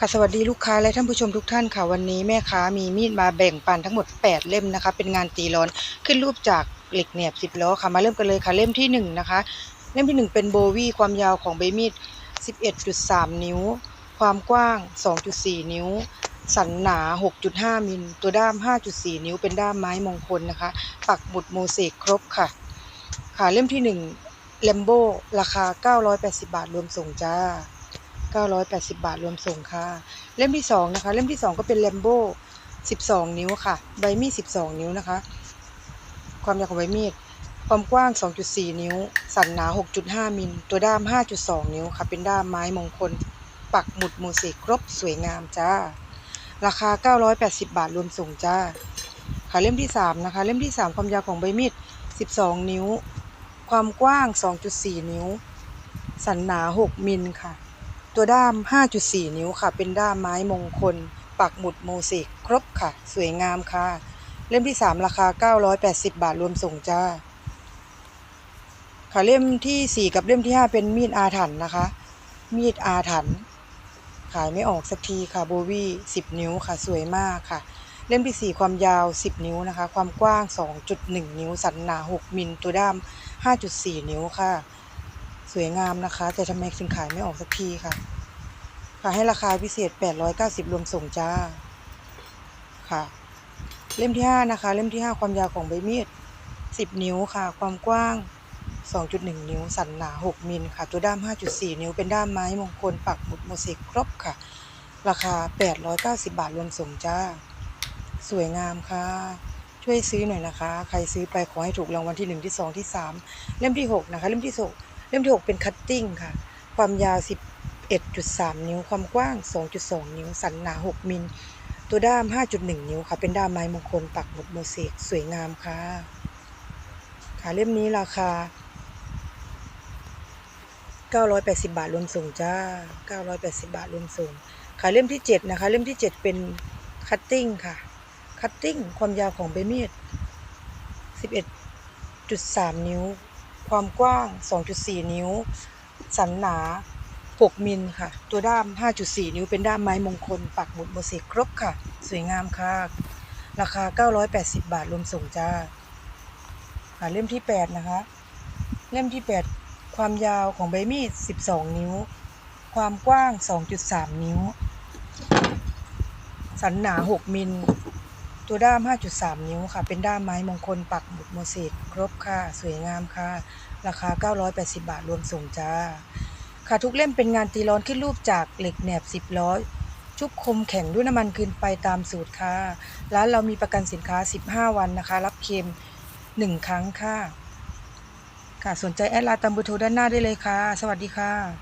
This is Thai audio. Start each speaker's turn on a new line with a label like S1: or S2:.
S1: ค่ะสวัสดีลูกค้าและท่านผู้ชมทุกท่านค่ะวันนี้แม่ค้ามีมีดมาแบ่งปันทั้งหมด 8 เล่มนะคะ เป็นงานตีร้อนขึ้นรูปจากเหล็กแหนบ10ล้อค่ะมาเริ่มกันเลยค่ะเล่มที่1นะคะเล่มที่ 1 เป็นโบวี่ความยาวของใบมีด 11.3 นิ้ว ความกว้าง 2.4 นิ้ว สันหนา 6.5 มิลตัวด้าม 5.4 นิ้วเป็นด้ามไม้มงคลนะคะ ปักหมุดโมเสกครบค่ะค่ะเล่มที่1เลมโบราคา 980 บาทรวมส่งจ้า 980 บาทรวมส่งค่ะ เล่มที่2นะคะ เล่มที่ 2 ก็เป็นเลมโบ12 นิ้วค่ะ ใบมีด12 นิ้วนะคะ ความยาวของใบมีด ความกว้าง 2.4 นิ้ว สันหนา 6.5 มิล ตัวด้าม 5.2 นิ้วค่ะ เป็นด้ามไม้มงคล ปักหมุดโมเสกครบสวยงามจ้า ราคา 980 บาทรวมส่งจ้า ค่ะเล่มที่ 3 นะคะ เล่มที่ 3 ความยาวของใบมีด 12 นิ้ว ความกว้าง 2.4 นิ้ว สันหนา 6 มิลค่ะ ตัวด้าม 5.4 นิ้วค่ะ เป็นด้ามไม้มงคล ปักหมุดโมเสกครบค่ะ สวยงามค่ะ เล่มที่ 3 ราคา 980 บาทรวมส่งจ้า ค่ะเล่มทีสี่ 4 กับเล่มที่ 5 เป็นมีดอาถรรพ์นะคะ มีดอาถรรพ์ขายไม่ออกสักทีค่ะโบวี่10 นิ้วค่ะ สวยมากค่ะ เล่มที่ 4 ความยาว 10 นิ้วนะคะ ความกว้าง 2.1 นิ้ว สันหนา 6 มิล ตัวด้าม 5.4 นิ้วค่ะ สวยงามนะคะ แต่ทำไมถึงขายไม่ออกสักทีค่ะค่ะให้ราคาพิเศษ 890 รวมส่งจ้า ค่ะ เล่มที่ 5 นะคะ เล่มที่ 5 ความยาวของใบมีด 10 นิ้วค่ะ ความกว้าง 2.1 นิ้ว สันหนา 6 มิลค่ะ ตัวด้าม 5.4 นิ้ว เป็นด้ามไม้มงคลปักหมุดโมเสกครบค่ะ ราคา 890 บาทรวมส่งจ้า สวยงามค่ะช่วยซื้อหน่อยนะคะ ใครซื้อไปขอให้ถูกรางวัลที่ 1 ที่ 2 ที่ 3 เล่มที่ 6 นะคะ เล่มที่ 6 เล่มที่ 6 เป็นคัตติ้งค่ะ ความยาว 11.3 นิ้ว ความกว้าง 2.2 นิ้ว สันหนา 6 มิล ตัวด้าม 5.1 นิ้วค่ะ เป็นด้ามไม้มงคลปักหมุดโมเสกสวยงามค่ะ ค่ะเล่มนี้ราคา 980 บาทรวมส่งจ้า 980 บาทรวมส่ง ค่ะเล่มที่ 7 นะคะ เล่มที่ 7 เป็นคัตติ้งค่ะ คัตติ้งความยาวของใบมีด11.3 นิ้ว ความกว้าง 2.4 นิ้ว สันหนา 6 มิลค่ะ ตัวด้าม 5.4 นิ้วเป็นด้ามไม้มงคล ปักหมุดโมเสกครบค่ะ สวยงามค่ะ ราคา 980 บาทรวมส่งจ้าค่ะเล่มที่ 8 นะคะ เล่มที่ 8 ความยาวของใบมีด 12 นิ้ว ความกว้าง 2.3 นิ้ว สันหนา 6 มิล ตัวด้าม 5.3 นิ้วค่ะ เป็นด้ามไม้มงคลปักหมุดโมเสกครบค่ะ สวยงามค่ะ ราคา 980 บาทรวมส่งจ้า ค่ะทุกเล่มเป็นงานตีร้อนขึ้นรูปจากเหล็กแหนบ 10 ล้อ ชุบคมแข็งด้วยน้ำมันคืนไปตามสูตรค่ะ ร้านเรามีประกันสินค้า 15 วันนะคะ รับเคม 1 ครั้งค่ะ ค่ะสนใจแอดไลน์ตามเบอร์โทรด้านหน้าได้เลยค่ะ สวัสดีค่ะ